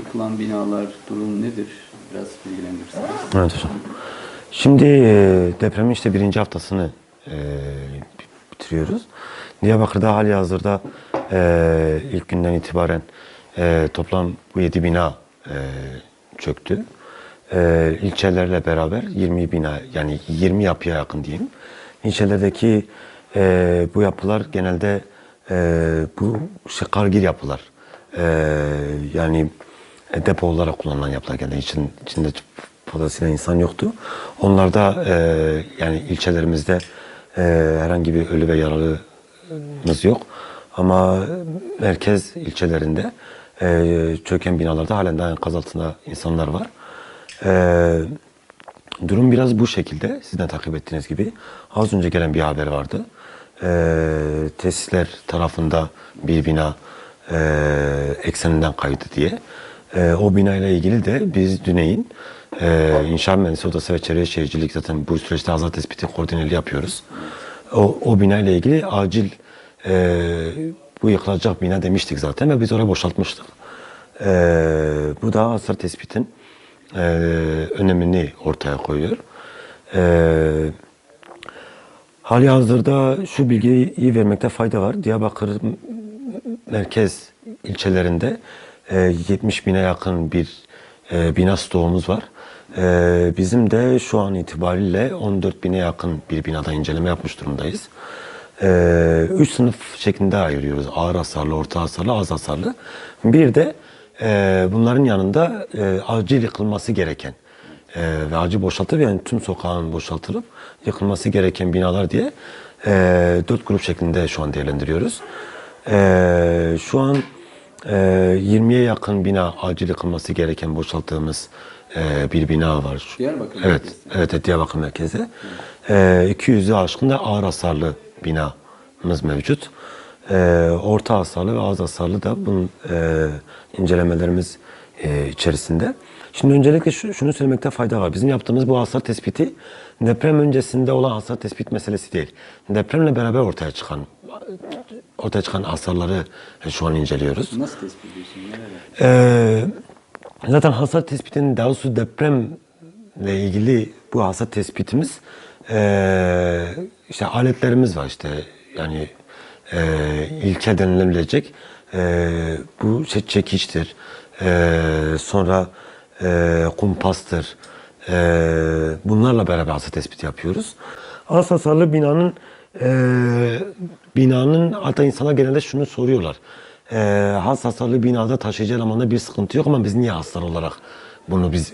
yıkılan binalar durum nedir? Biraz bilgilendirirseniz. Evet hocam. Şimdi e, depremin işte birinci haftasını e, bitiriyoruz. Diyarbakır'da hali hazırda e, ilk günden itibaren e, toplam bu 7 bina e, çöktü. E, ilçelerle beraber 20 bina yani 20 yapıya yakın diyeyim. İlçelerdeki e, bu yapılar genelde e, bu şey, kargir yapılar. E, yani depo olarak kullanılan yapılar genelde için, içinde fazlasıyla insan yoktu. Onlarda e, yani ilçelerimizde e, herhangi bir ölü ve yaralımız yok. Ama merkez ilçelerinde e, çöken binalarda halen daha enkaz altında insanlar var. E, durum biraz bu şekilde. Sizden takip ettiğiniz gibi. Az önce gelen bir haber vardı. E, tesisler tarafında bir bina e, ekseninden kaydı diye. E, o binayla ilgili de biz Düney'in e, İnşaat Mühendisi Odası ve Çevre Şehircilik zaten bu süreçte hazır tespiti koordineli yapıyoruz. O, o binayla ilgili acil e, bu yıkılacak bina demiştik zaten ve biz orayı boşaltmıştık. E, bu da hasar tespitin e, önemini ortaya koyuyor. E, hali hazırda şu bilgiyi iyi vermekte fayda var. Diyarbakır merkez ilçelerinde e, 70 bine yakın bir e, bina stoğumuz var. E, bizim de şu an itibariyle 14 bine yakın bir binada inceleme yapmış durumdayız. E, üç sınıf şeklinde ayırıyoruz. Ağır hasarlı, orta hasarlı, az hasarlı. Bir de e, bunların yanında e, acil yıkılması gereken e, ve acil boşaltılıp yani tüm sokağın boşaltılıp yıkılması gereken binalar diye e, dört grup şeklinde şu an değerlendiriyoruz. E, şu an 20'ye yakın bina acil yıkılması gereken boşalttığımız e, bir bina var. Diyarbakır Evet, merkezde. evet, Diyarbakır merkezi. E, 200'ü aşkın da ağır hasarlı binamız mevcut. E, orta hasarlı ve az hasarlı da bunun e, incelemelerimiz e, içerisinde. Şimdi öncelikle şu, şunu söylemekte fayda var. Bizim yaptığımız bu hasar tespiti deprem öncesinde olan hasar tespit meselesi değil. Depremle beraber ortaya çıkan ortaya çıkan hasarları şu an inceliyoruz. Nasıl tespit ediyorsun? Ee, zaten hasar tespitinin daha doğrusu depremle ilgili bu hasar tespitimiz ee, işte aletlerimiz var işte yani ee, ilkel denilebilecek ee, bu şey çekiçtir ee, sonra ee, kumpastır ee, bunlarla beraber hasar tespiti yapıyoruz. Az hasarlı binanın ee, binanın hatta insana genelde şunu soruyorlar. Ee, has hasarlı binada taşıyıcı elemanda bir sıkıntı yok ama biz niye hasar olarak bunu biz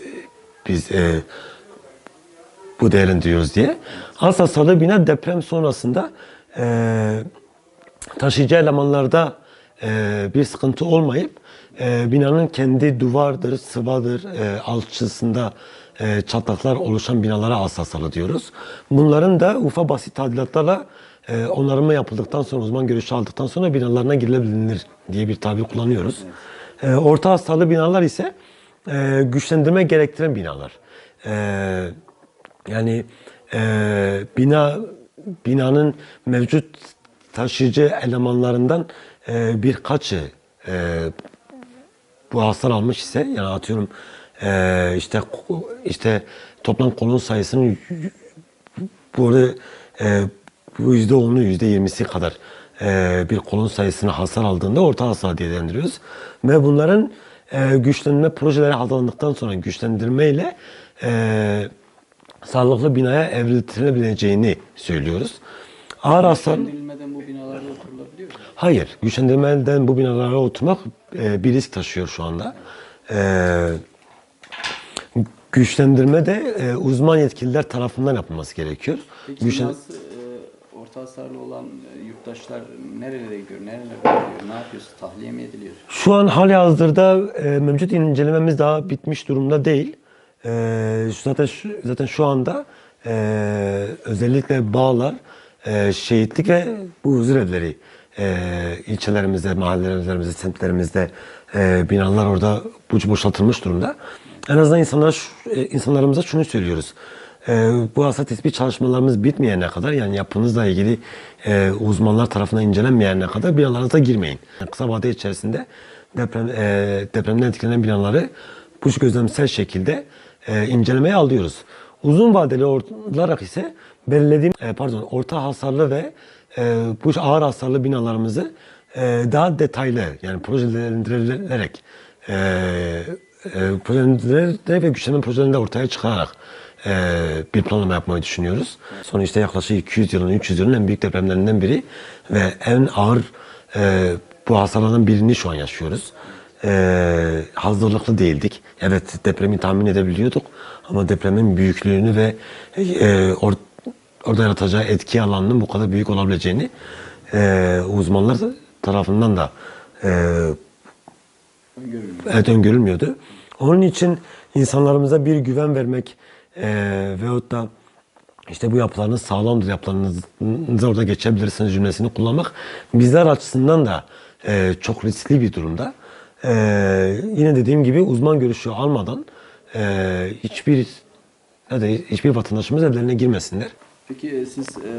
biz e, bu değerlendiriyoruz diye. Az hasarlı bina deprem sonrasında e, taşıyıcı elemanlarda e, bir sıkıntı olmayıp e, binanın kendi duvardır, sıvadır, e, alçısında e, çatlaklar oluşan binalara hasarlı diyoruz. Bunların da ufa basit tadilatlarla e, onarımı yapıldıktan sonra, uzman görüşü aldıktan sonra binalarına girilebilir diye bir tabir kullanıyoruz. E, orta hasarlı binalar ise e, güçlendirme gerektiren binalar. E, yani e, bina binanın mevcut taşıyıcı elemanlarından e, birkaçı e, bu hasar almış ise yani atıyorum e, işte işte toplam kolon sayısının burada e, bu yüzde onu yüzde yirmisi kadar e, bir kolon sayısını hasar aldığında orta hasar diye değerlendiriyoruz. Ve bunların e, güçlendirme projeleri hazırlandıktan sonra güçlendirmeyle e, sağlıklı binaya evriltilebileceğini söylüyoruz. Ağır hasar... Güçlendirilmeden bu binalarda oturulabiliyor mu? Hayır, güçlendirmeden bu binalara oturmak e, bir risk taşıyor şu anda. E, güçlendirme de e, uzman yetkililer tarafından yapılması gerekiyor. Peki Güçlen- binası e, orta hasarlı olan e, yurttaşlar nerelere gidiyor? Nerelere gidiyor? Ne yapıyorsun? Tahliye mi ediliyor? Şu an hali hazırda e, mevcut incelememiz daha bitmiş durumda değil. E, zaten şu, zaten şu anda e, özellikle bağlar, e, şehitlik ve bu huzur evleri e, ilçelerimizde, mahallelerimizde, semtlerimizde e, binalar orada boşaltılmış durumda. En azından insanlara, e, insanlarımıza şunu söylüyoruz. E, bu hasar tespit çalışmalarımız bitmeyene kadar yani yapınızla ilgili e, uzmanlar tarafından incelenmeyene kadar binalarınıza girmeyin. Yani kısa vade içerisinde deprem e, depremden etkilenen binaları bu gözlemsel şekilde e, incelemeye alıyoruz. Uzun vadeli olarak ise belirlediğim e, pardon orta hasarlı ve e, bu ağır hasarlı binalarımızı e, daha detaylı yani projelendirilerek e, e, projelendirilerek ve güçlenme projelerinde ortaya çıkararak e, bir planlama yapmayı düşünüyoruz. İşte yaklaşık 200 yılın 300 yılın en büyük depremlerinden biri ve en ağır e, bu hasarlardan birini şu an yaşıyoruz. E, hazırlıklı değildik. Evet depremi tahmin edebiliyorduk ama depremin büyüklüğünü ve e, or- orada yaratacağı etki alanının bu kadar büyük olabileceğini e, uzmanlar tarafından da e, evet öngörülmüyordu. Onun için insanlarımıza bir güven vermek e, veyahut da işte bu yapılarınız sağlamdır, yapılarınızı orada geçebilirsiniz cümlesini kullanmak bizler açısından da e, çok riskli bir durumda. E, yine dediğim gibi uzman görüşü almadan e, hiçbir ne de hiçbir vatandaşımız evlerine girmesinler. Peki e, siz e,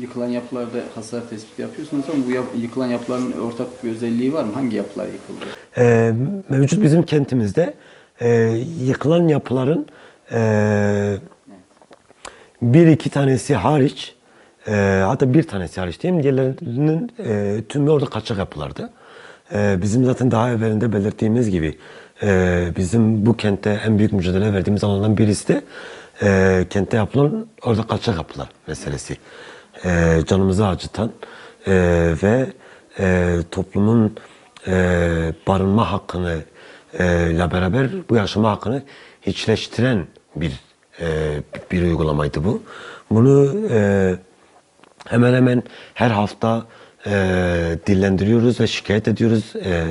yıkılan yapılarda hasar tespiti yapıyorsunuz ama bu yap- yıkılan yapıların ortak bir özelliği var mı? Hangi yapılar yıkıldı? Ee, mevcut bizim kentimizde e, yıkılan yapıların e, bir iki tanesi hariç e, hatta bir tanesi hariç diyeyim diğerlerinin e, tümü orada kaçak yapılardı. E, bizim zaten daha evvelinde belirttiğimiz gibi e, bizim bu kentte en büyük mücadele verdiğimiz alanlardan birisi de e, kentte yapılan orada kaçak yapılar meselesi. E, canımızı acıtan e, ve e, toplumun e, barınma hakkını e, ile beraber bu yaşama hakkını hiçleştiren bir e, bir uygulamaydı bu. Bunu e, hemen hemen her hafta e, dillendiriyoruz ve şikayet ediyoruz, e,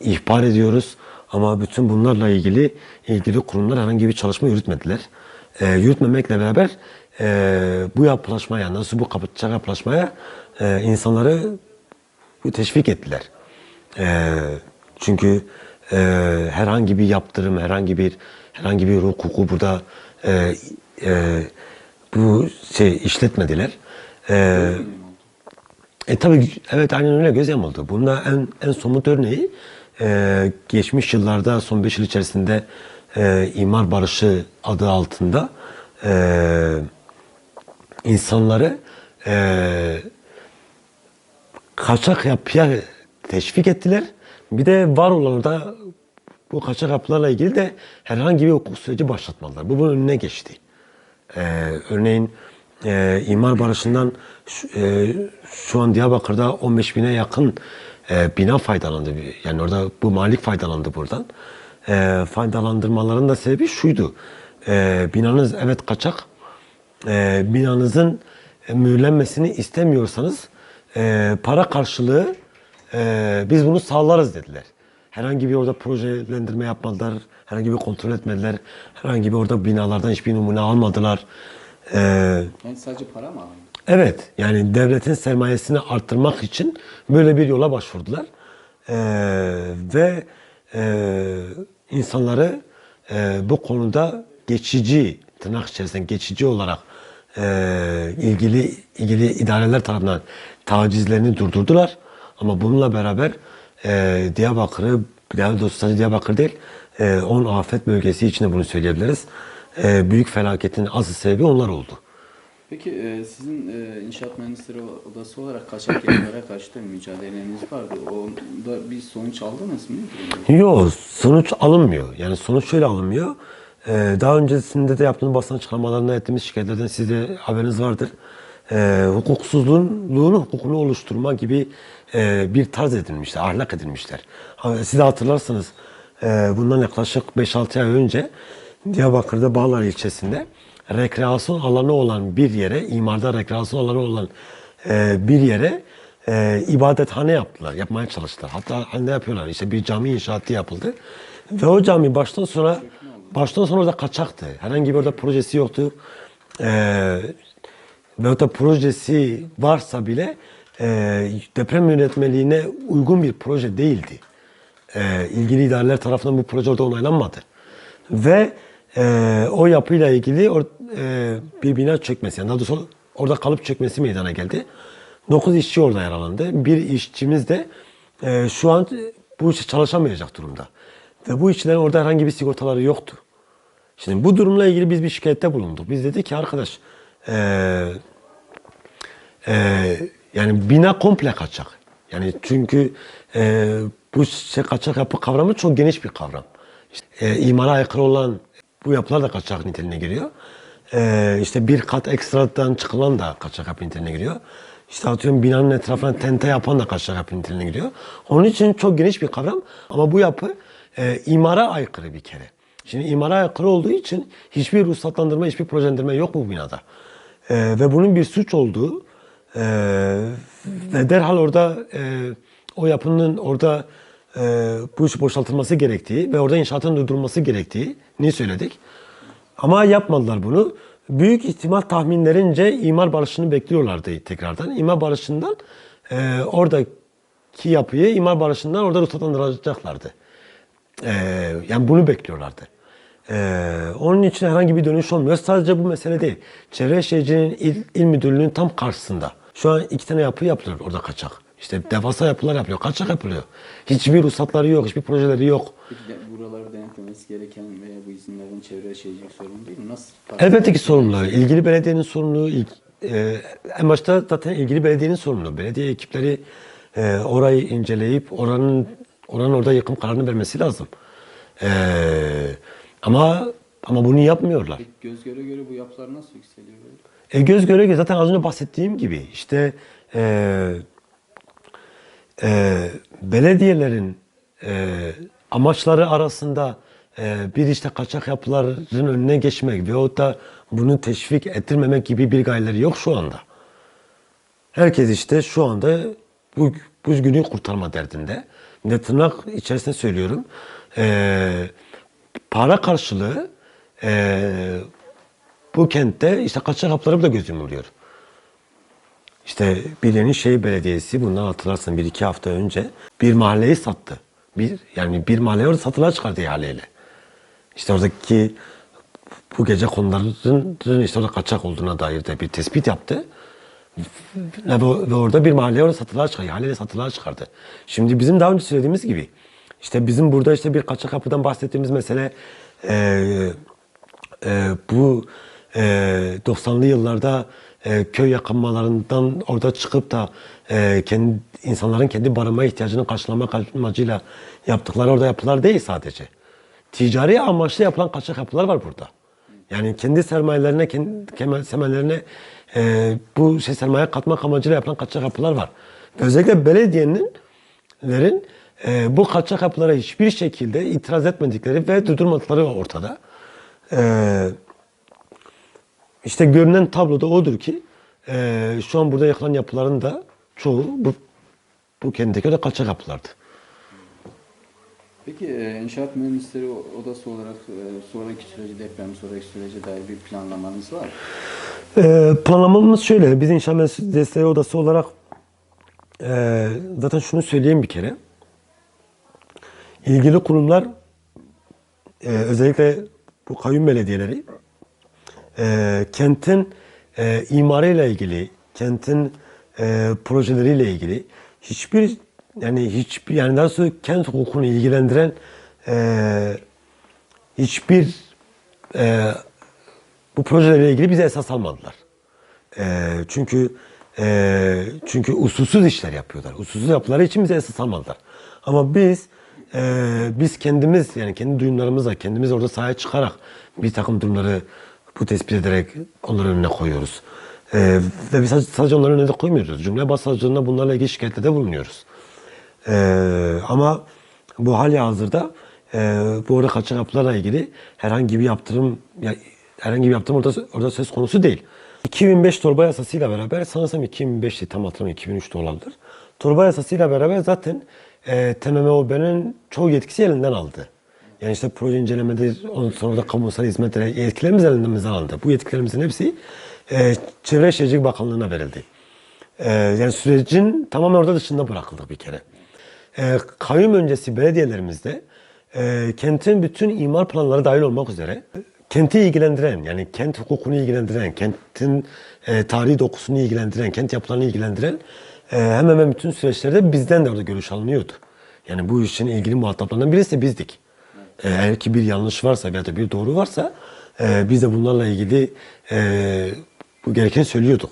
ihbar ediyoruz. Ama bütün bunlarla ilgili ilgili kurumlar herhangi bir çalışma yürütmediler. E, yürütmemekle beraber e, bu yapılaşmaya, nasıl bu kapatacak yapılaşmaya e, insanları teşvik ettiler. E, çünkü e, herhangi bir yaptırım, herhangi bir herhangi bir hukuku burada e, e, bu şey işletmediler. E, e tabii evet aynen öyle göz yamuldu. Bunda en, en somut örneği e, geçmiş yıllarda son 5 yıl içerisinde e, imar barışı adı altında e, insanları e, kaçak yapıya teşvik ettiler. Bir de var olan da bu kaçak yapılarla ilgili de herhangi bir hukuk süreci başlatmadılar. Bu bunun önüne geçti. Ee, örneğin e, imar barışından e, şu an Diyarbakır'da 15 bine yakın e, bina faydalandı. Yani orada bu malik faydalandı buradan. E, faydalandırmaların da sebebi şuydu. E, binanız evet kaçak. E, binanızın mühürlenmesini istemiyorsanız e, para karşılığı e, biz bunu sağlarız dediler. Herhangi bir orada projelendirme yapmadılar. Herhangi bir kontrol etmediler. Herhangi bir orada binalardan hiçbir numune almadılar. E, Yani sadece para mı alındı? Evet, yani devletin sermayesini arttırmak için böyle bir yola başvurdular. Ee, ve e, insanları e, bu konuda geçici, tırnak içerisinde geçici olarak e, ilgili ilgili idareler tarafından tacizlerini durdurdular. Ama bununla beraber e, Diyarbakır'ı, doğrusu sadece Diyarbakır değil, e, 10 afet bölgesi içinde bunu söyleyebiliriz. E, büyük felaketin asıl sebebi onlar oldu. Peki e, sizin e, inşaat mühendisleri odası olarak kaçak yapılara karşı da mücadeleniz vardı. Onda bir sonuç aldınız mı? Yok sonuç alınmıyor. Yani sonuç şöyle alınmıyor. Ee, daha öncesinde de yaptığımız basın açıklamalarında ettiğimiz şikayetlerden sizde haberiniz vardır. Ee, hukuksuzluğun hukukunu oluşturma gibi e, bir tarz edilmişler, ahlak edilmişler. Ha, Siz de hatırlarsınız e, bundan yaklaşık 5-6 ay önce Diyarbakır'da Bağlar ilçesinde rekreasyon alanı olan bir yere, imarda rekreasyon alanı olan e, bir yere e, ibadethane yaptılar, yapmaya çalıştılar. Hatta ne yapıyorlar? İşte bir cami inşaatı yapıldı. Ve o cami baştan sona baştan sona orada kaçaktı. Herhangi bir orada projesi yoktu. E, ve orada projesi varsa bile e, deprem yönetmeliğine uygun bir proje değildi. E, ilgili idareler tarafından bu proje orada onaylanmadı. Ve e, o yapıyla ilgili or, e, bir bina çökmesi, yani daha doğrusu orada kalıp çökmesi meydana geldi. 9 işçi orada yaralandı. Bir işçimiz de e, şu an bu işe çalışamayacak durumda. Ve bu işçilerin orada herhangi bir sigortaları yoktu. Şimdi bu durumla ilgili biz bir şikayette bulunduk. Biz dedik ki arkadaş eee eee, yani bina komple kaçak. Yani çünkü eee, bu şey kaçak yapı kavramı çok geniş bir kavram. İşte, eee, imara aykırı olan bu yapılar da kaçak niteliğine giriyor. Eee işte bir kat ekstradan çıkılan da kaçak yapı niteliğine giriyor. İşte atıyorum binanın etrafına tente yapan da kaçak yapı niteliğine giriyor. Onun için çok geniş bir kavram ama bu yapı eee, imara aykırı bir kere. Şimdi imara aykırı olduğu için hiçbir ruhsatlandırma, hiçbir projelendirme yok bu binada. Eee, ve bunun bir suç olduğu eee, ve derhal orada eee, o yapının orada eee, bu iş boşaltılması gerektiği ve orada inşaatın durdurulması gerektiğini söyledik. Ama yapmadılar bunu. Büyük ihtimal tahminlerince imar barışını bekliyorlardı tekrardan. İmar barışından eee, oradaki yapıyı imar barışından orada ruhsatlandıracaklardı. Ee, yani bunu bekliyorlardı. Ee, onun için herhangi bir dönüş olmuyor. Sadece bu mesele değil. Çevre Şehirciliğin İl, İl Müdürlüğü'nün tam karşısında. Şu an iki tane yapı yapılıyor orada kaçak. İşte devasa yapılar yapılıyor. Kaçak yapılıyor. Hiçbir ruhsatları yok, hiçbir projeleri yok. De, buraları denetlemesi gereken veya bu izinlerin çevre şehircilik sorunu değil mi? Nasıl? Elbette ki sorumlu. İlgili belediyenin sorumluluğu. ilk- e, en başta zaten ilgili belediyenin sorumluluğu. Belediye ekipleri e, orayı inceleyip oranın oranın orada yıkım kararını vermesi lazım. E, ama ama bunu yapmıyorlar. Peki göz göre göre bu yapılar nasıl yükseliyor böyle? E, göz göre göre zaten az önce bahsettiğim gibi işte e, e, belediyelerin e, amaçları arasında e, bir işte kaçak yapıların önüne geçmek veyahut da bunu teşvik ettirmemek gibi bir gayeleri yok şu anda. Herkes işte şu anda bu, bu günü kurtarma derdinde. Ne tırnak içerisinde söylüyorum. E, para karşılığı e, bu kentte işte kaçak hapları da gözüm vuruyor. İşte bir Yenişehir Belediyesi bundan hatırlarsın bir iki hafta önce bir mahalleyi sattı. Bir, yani bir mahalleyi orada satılığa çıkardı ihaleyle. İşte oradaki bu gece konuların işte orada kaçak olduğuna dair de bir tespit yaptı. Ve, orada bir mahalle orada satılığa çıkardı. ihaleyle satılığa çıkardı. Şimdi bizim daha önce söylediğimiz gibi işte bizim burada işte bir kaçak kapıdan bahsettiğimiz mesele eee e, bu e, 90'lı yıllarda e, köy yakınmalarından orada çıkıp da e, kendi insanların kendi barınma ihtiyacını karşılamak amacıyla yaptıkları orada yapılar değil sadece. Ticari amaçlı yapılan kaçak yapılar var burada. Yani kendi sermayelerine, kendi sermayelerine e, bu şey sermaye katmak amacıyla yapılan kaçak yapılar var. Özellikle belediyenin lerin e, bu kaçak yapılara hiçbir şekilde itiraz etmedikleri ve durdurmadıkları ortada. Ee, işte görünen tablo da odur ki e, şu an burada yakılan yapıların da çoğu bu, bu kendindeki de kaçak yapılardı. Peki e, inşaat mühendisleri odası olarak e, sonraki süreci deprem sonraki sürece dair bir planlamanız var mı? Ee, planlamamız şöyle. Biz inşaat mühendisleri odası olarak e, zaten şunu söyleyeyim bir kere. İlgili kurumlar e, özellikle bu kayyum belediyeleri e, kentin e, imarıyla ilgili, kentin e, projeleriyle ilgili hiçbir yani hiçbir yani daha sonra kent hukukunu ilgilendiren e, hiçbir e, bu projelerle ilgili bize esas almadılar. E, çünkü e, çünkü usulsüz işler yapıyorlar. Usulsüz yapıları için bize esas almadılar. Ama biz e, biz kendimiz yani kendi duyumlarımızla kendimiz orada sahaya çıkarak bir takım durumları bu tespit ederek onların önüne koyuyoruz. E, ve biz sadece- onların önüne koymuyoruz. Cumhuriyet Başsavcılığına bunlarla ilgili şikayetlerde bulunuyoruz. E, ama bu hali hazırda e, bu orada kaçak yapılarla ilgili herhangi bir yaptırım ya, herhangi bir yaptırım orada, orada söz konusu değil. 2005 torba yasasıyla beraber sanırsam 2005'ti tam hatırlamıyorum 2003'te olabilir. Torba yasasıyla beraber zaten e, TMMOB'nin çoğu yetkisi elinden aldı. Yani işte proje incelemedir, ondan sonra da kamusal hizmetleri yetkilerimiz elimizden alındı. Bu yetkilerimizin hepsi e, Çevre Şehircilik Bakanlığı'na verildi. E, yani sürecin tamamen orada dışında bırakıldı bir kere. E, kayyum öncesi belediyelerimizde e, kentin bütün imar planları dahil olmak üzere kenti ilgilendiren yani kent hukukunu ilgilendiren, kentin e, tarihi dokusunu ilgilendiren, kent yapılarını ilgilendiren e, hemen hemen bütün süreçlerde bizden de orada görüş alınıyordu. Yani bu işin ilgili muhataplarından birisi bizdik. Ee, Eğer ki bir yanlış varsa veya da bir doğru varsa e, biz de bunlarla ilgili e, bu gereken söylüyorduk.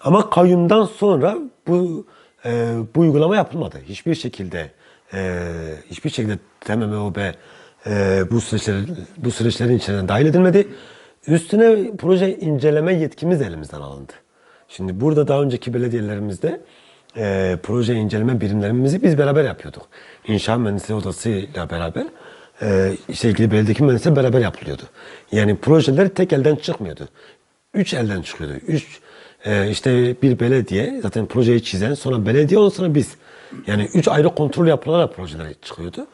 Ama kayyumdan sonra bu e, bu uygulama yapılmadı. Hiçbir şekilde e, hiçbir şekilde TMMOB e, bu süreçler bu süreçlerin içine dahil edilmedi. Üstüne proje inceleme yetkimiz de elimizden alındı. Şimdi burada daha önceki belediyelerimizde e, proje inceleme birimlerimizi biz beraber yapıyorduk. İnşaat Mühendisliği Odası'yla beraber e, işte ilgili belediyedeki mühendisle beraber yapılıyordu. Yani projeler tek elden çıkmıyordu. Üç elden çıkıyordu. Üç e, işte bir belediye zaten projeyi çizen sonra belediye ondan sonra biz. Yani üç ayrı kontrol yapılarak projeler çıkıyordu.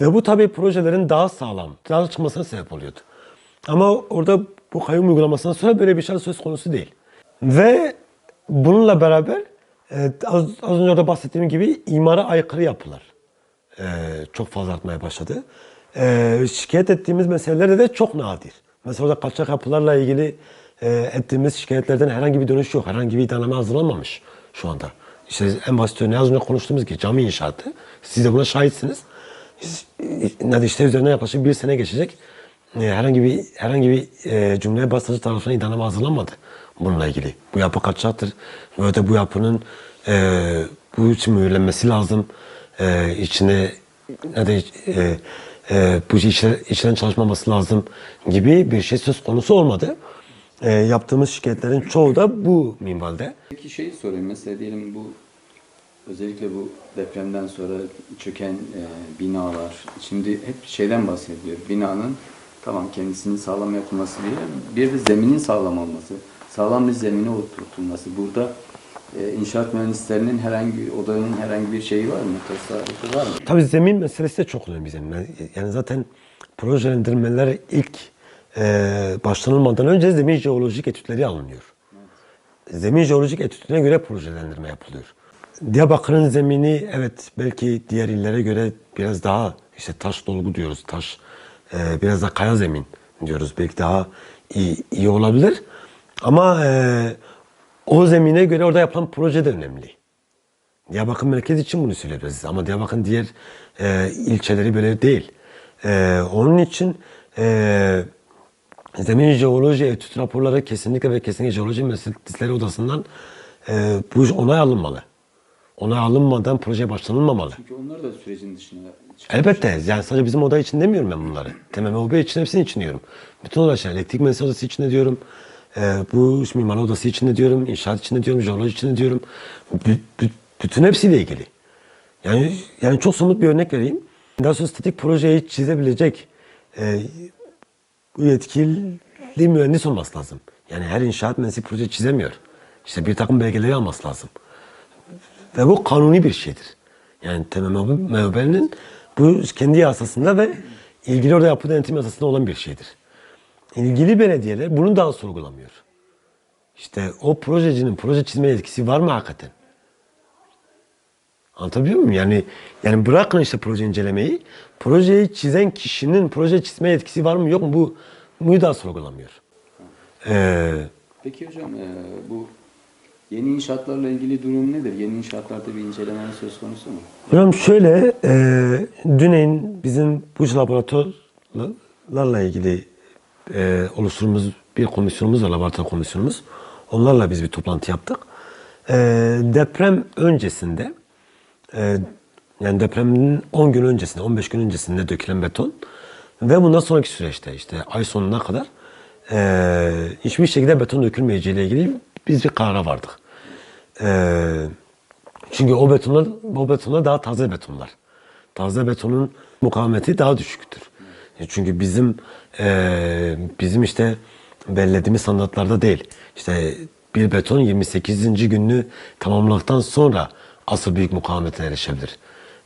Ve bu tabii projelerin daha sağlam, daha çıkmasına sebep oluyordu. Ama orada bu kayyum uygulamasından sonra böyle bir şey söz konusu değil. Ve bununla beraber e, az, az önce orada bahsettiğim gibi imara aykırı yapılar e, çok fazla artmaya başladı. E, şikayet ettiğimiz meselelerde de çok nadir. Mesela orada kaçak yapılarla ilgili e, ettiğimiz şikayetlerden herhangi bir dönüş yok. Herhangi bir iddianame hazırlanmamış şu anda. İşte en basit örneği az önce konuştuğumuz gibi cami inşaatı. Siz de buna şahitsiniz. Nerede işte üzerinden yaklaşık bir sene geçecek. Herhangi bir herhangi bir e, Cumhuriyet Başsavcısı tarafından iddianame hazırlanmadı bununla ilgili. Bu yapı kaçaktır. Ve de bu yapının e, bu için mühürlenmesi lazım. E, içine ne de e, e, bu işler, işlerin çalışmaması lazım gibi bir şey söz konusu olmadı. E, yaptığımız şikayetlerin çoğu da bu minvalde. Peki şeyi sorayım mesela diyelim bu özellikle bu depremden sonra çöken e, binalar şimdi hep şeyden bahsediyor. Binanın tamam kendisinin sağlam yapılması değil bir de zeminin sağlam olması. Sağlam bir zemine oturtulması. Burada e, inşaat mühendislerinin herhangi odanın herhangi bir şeyi var mı? Tasarrufu var mı? Tabii zemin meselesi de çok önemli zemin. Yani zaten projelendirmeler ilk e, başlanılmadan önce zemin jeolojik etütleri alınıyor. Zemin jeolojik etütüne göre projelendirme yapılıyor. Diyarbakır'ın zemini evet belki diğer illere göre biraz daha işte taş dolgu diyoruz, taş e, biraz da kaya zemin diyoruz. Belki daha iyi, iyi olabilir. Ama e, o zemine göre orada yapılan proje de önemli. Diyarbakır merkez için bunu söyleyebiliriz ama Diyarbakır'ın diğer e, ilçeleri böyle değil. E, onun için e, zemin jeoloji etüt raporları kesinlikle ve kesinlikle jeoloji mühendisleri odasından e, bu onay alınmalı. Onay alınmadan proje başlanılmamalı. Çünkü onlar da sürecin çıkmış. Elbette yani sadece bizim oda için demiyorum ben bunları. TMMOB için hepsinin için diyorum. Bütün odalar elektrik mühendisliği odası için de diyorum. E, bu mimar odası için de diyorum. inşaat için de diyorum. Jeoloji için de diyorum. Bü- bü- bütün hepsiyle ilgili. Yani yani çok somut bir örnek vereyim. Daha sonra statik projeyi çizebilecek e, yetkili mühendis olması lazım. Yani her inşaat mühendisi proje çizemiyor. İşte bir takım belgeleri alması lazım. Ve bu kanuni bir şeydir. Yani TMMOB'nin bu kendi yasasında ve ilgili orada yapı denetim yasasında olan bir şeydir. İlgili belediyeler bunu daha sorgulamıyor. İşte o projecinin proje çizme yetkisi var mı hakikaten? Anlatabiliyor muyum? Yani yani bırakın işte proje incelemeyi. Projeyi çizen kişinin proje çizme yetkisi var mı yok mu bu bunu daha sorgulamıyor. Ee, Peki hocam e, bu yeni inşaatlarla ilgili durum nedir? Yeni inşaatlarda bir inceleme söz konusu mu? Hocam şöyle, e, Düneyin bizim bu laboratuvarlarla ilgili e, oluşturduğumuz bir komisyonumuz var, laboratuvar komisyonumuz. Onlarla biz bir toplantı yaptık. E, deprem öncesinde, e, yani depremin 10 gün öncesinde, 15 gün öncesinde dökülen beton ve bundan sonraki süreçte işte ay sonuna kadar e, hiçbir şekilde beton dökülmeyeceğiyle ilgili biz bir karara vardık. E, çünkü o betonlar, o betonlar daha taze betonlar. Taze betonun mukavemeti daha düşüktür. E, Çünkü bizim e, bizim işte belirlediğimiz standartlarda değil. İşte bir beton 28. gününü tamamladıktan sonra asıl büyük mukavemetine erişebilir.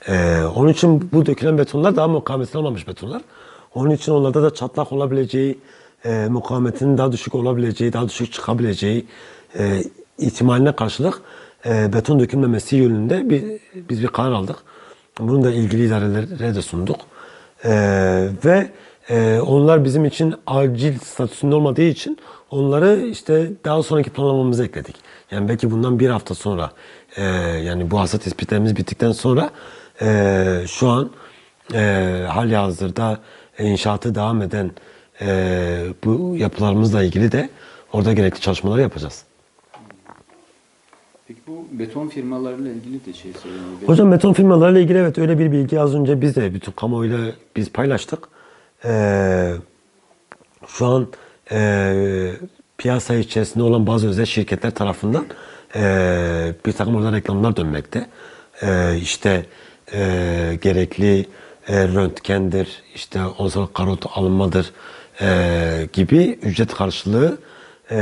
E, onun için bu dökülen betonlar daha mukavemetini almamış betonlar. Onun için onlarda da çatlak olabileceği, e, mukavemetinin daha düşük olabileceği, daha düşük çıkabileceği e, ihtimaline karşılık e, beton dökülmemesi yönünde bir, biz bir karar aldık. Bunu da ilgili idarelere de sunduk. E, ve e, onlar bizim için acil statüsünde olmadığı için onları işte daha sonraki planlamamıza ekledik. Yani belki bundan bir hafta sonra e, yani bu hasta tespitlerimiz bittikten sonra e, şu an e, hali hazırda inşaatı devam eden e, bu yapılarımızla ilgili de orada gerekli çalışmaları yapacağız. Peki bu beton firmalarıyla ilgili de şey söyleyeyim. Hocam beton firmalarıyla ilgili evet öyle bir bilgi az önce biz de bütün kamuoyuyla biz paylaştık. Ee, şu an e, piyasa içerisinde olan bazı özel şirketler tarafından e, bir takım orada reklamlar dönmekte. E, işte e, gerekli e, röntgendir, işte ondan karot alınmadır e, gibi ücret karşılığı e,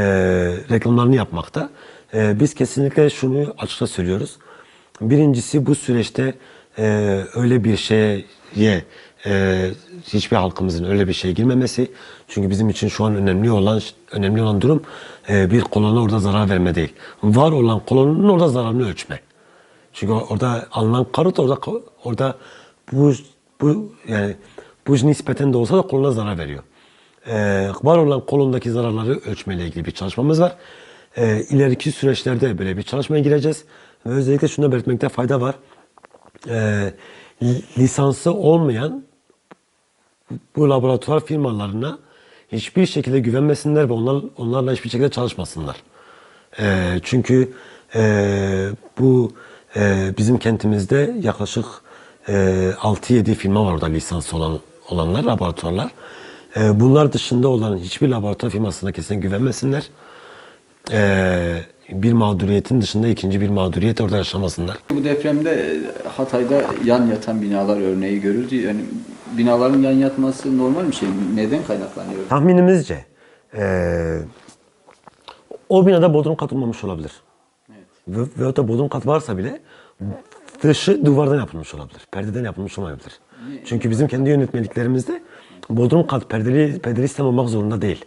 reklamlarını yapmakta. E, biz kesinlikle şunu açıkça söylüyoruz. Birincisi bu süreçte e, öyle bir şeye e, hiçbir halkımızın öyle bir şeye girmemesi. Çünkü bizim için şu an önemli olan önemli olan durum e, bir kolona orada zarar verme değil. Var olan kolonun orada zararını ölçme. Çünkü orada alınan karot orada orada bu bu yani bu nispeten de olsa da koluna zarar veriyor. Ee, var olan kolondaki zararları ölçmeyle ilgili bir çalışmamız var. Ee, ileriki süreçlerde böyle bir çalışmaya gireceğiz. Ve özellikle şunu da belirtmekte fayda var. Li- lisansı olmayan bu laboratuvar firmalarına hiçbir şekilde güvenmesinler ve onlar, onlarla hiçbir şekilde çalışmasınlar. Ee, çünkü e, bu e, bizim kentimizde yaklaşık e, 6-7 firma var orada lisans olan olanlar, laboratuvarlar. E, bunlar dışında olan hiçbir laboratuvar firmasına kesin güvenmesinler. E, bir mağduriyetin dışında ikinci bir mağduriyet orada yaşamasınlar. Bu depremde e, Hatay'da yan yatan binalar örneği görüldü. Yani binaların yan yatması normal bir şey. Neden kaynaklanıyor? Tahminimizce e, o binada bodrum kat olmamış olabilir. Evet. Ve, veyahut da bodrum kat varsa bile dışı duvardan yapılmış olabilir. Perdeden yapılmış olmayabilir. Çünkü bizim kendi yönetmeliklerimizde bodrum kat perdeli, perdeli sistem olmak zorunda değil.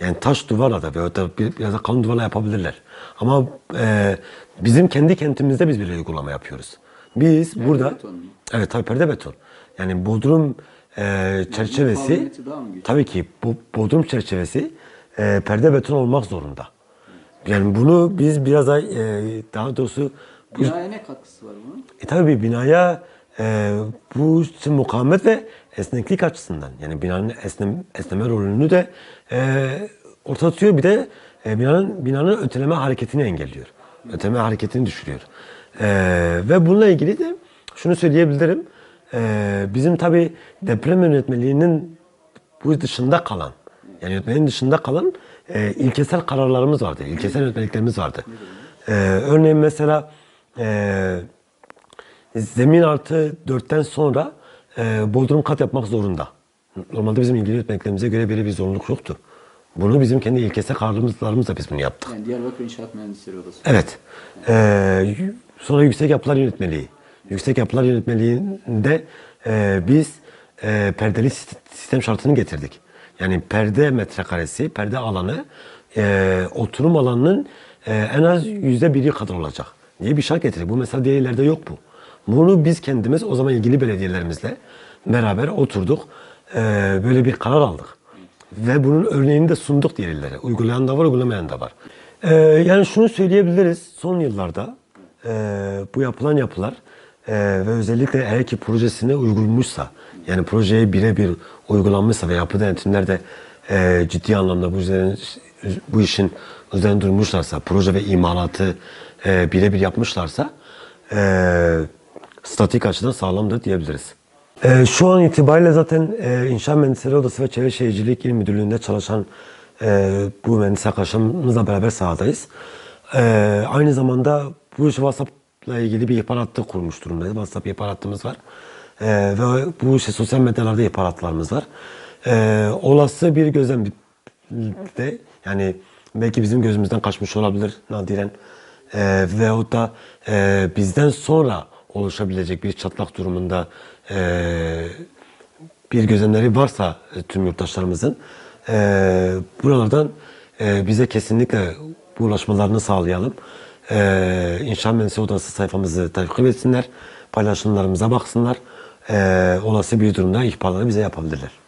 Yani taş duvarla da veyahut da bir, biraz da kalın duvarla yapabilirler. Ama e, bizim kendi kentimizde biz bir uygulama yapıyoruz. Biz burada... beton? Evet tabii perde beton. Yani bodrum e, çerçevesi... daha? Tabii ki bu bodrum çerçevesi e, perde beton olmak zorunda. Yani bunu biz biraz da e, daha doğrusu Binaya ne katkısı var bunun? e, tabii binaya e, bu işte ve esneklik açısından yani binanın esnem, esneme rolünü de e, ortaya tutuyor. Bir de e, binanın binanın öteleme hareketini engelliyor. Öteleme hareketini düşürüyor. E, ve bununla ilgili de şunu söyleyebilirim. E, bizim tabii deprem yönetmeliğinin bu dışında kalan yani yönetmenin dışında kalan e, ilkesel kararlarımız vardı. İlkesel yönetmeliklerimiz vardı. E, örneğin mesela e, zemin artı dörtten sonra e, bodrum kat yapmak zorunda. Normalde bizim ilgili yönetmeliklerimize göre böyle bir zorunluluk yoktu. Bunu bizim kendi ilkesel kararlarımızla biz bunu yaptık. Yani Diyarbakır İnşaat Mühendisleri Odası. Evet. Ee, sonra yüksek yapılar yönetmeliği. Yüksek yapılar yönetmeliğinde e, biz e, perdeli sist- sistem şartını getirdik. Yani perde metrekaresi, perde alanı e, oturum alanının e, en az yüzde biri kadar olacak diye bir şart getirdik. Bu mesela diğer illerde yok bu. Bunu biz kendimiz o zaman ilgili belediyelerimizle beraber oturduk. E, böyle bir karar aldık. Ve bunun örneğini de sunduk diğer. Uygulayan da var, uygulamayan da var. Ee, yani şunu söyleyebiliriz. Son yıllarda e, bu yapılan yapılar e, ve özellikle eğer ki projesine uygulanmışsa, yani projeye birebir uygulanmışsa ve yapı denetimler de e, ciddi anlamda bu, bu işin üzerine durmuşlarsa, proje ve imalatı birebir yapmışlarsa statik açıdan sağlamdır diyebiliriz. Ee, şu an itibariyle zaten e, İnşaat Mühendisleri Odası ve Çevre Şehircilik İl Müdürlüğü'nde çalışan e, bu mühendis arkadaşlarımızla beraber sahadayız. E, aynı zamanda bu iş WhatsApp'la ilgili bir ihbar hattı kurmuş durumdayız. WhatsApp ihbar hattımız var. E, ve bu işte sosyal medyalarda ihbar hatlarımız var. E, olası bir gözlem de yani belki bizim gözümüzden kaçmış olabilir nadiren. E, veyahut da e, bizden sonra oluşabilecek bir çatlak durumunda e, bir gözlemleri varsa e, tüm yurttaşlarımızın e, buralardan e, bize kesinlikle bu ulaşmalarını sağlayalım. E, İnşaat Mühendisliği Odası sayfamızı takip etsinler, paylaşımlarımıza baksınlar. E, olası bir durumda ihbarları bize yapabilirler.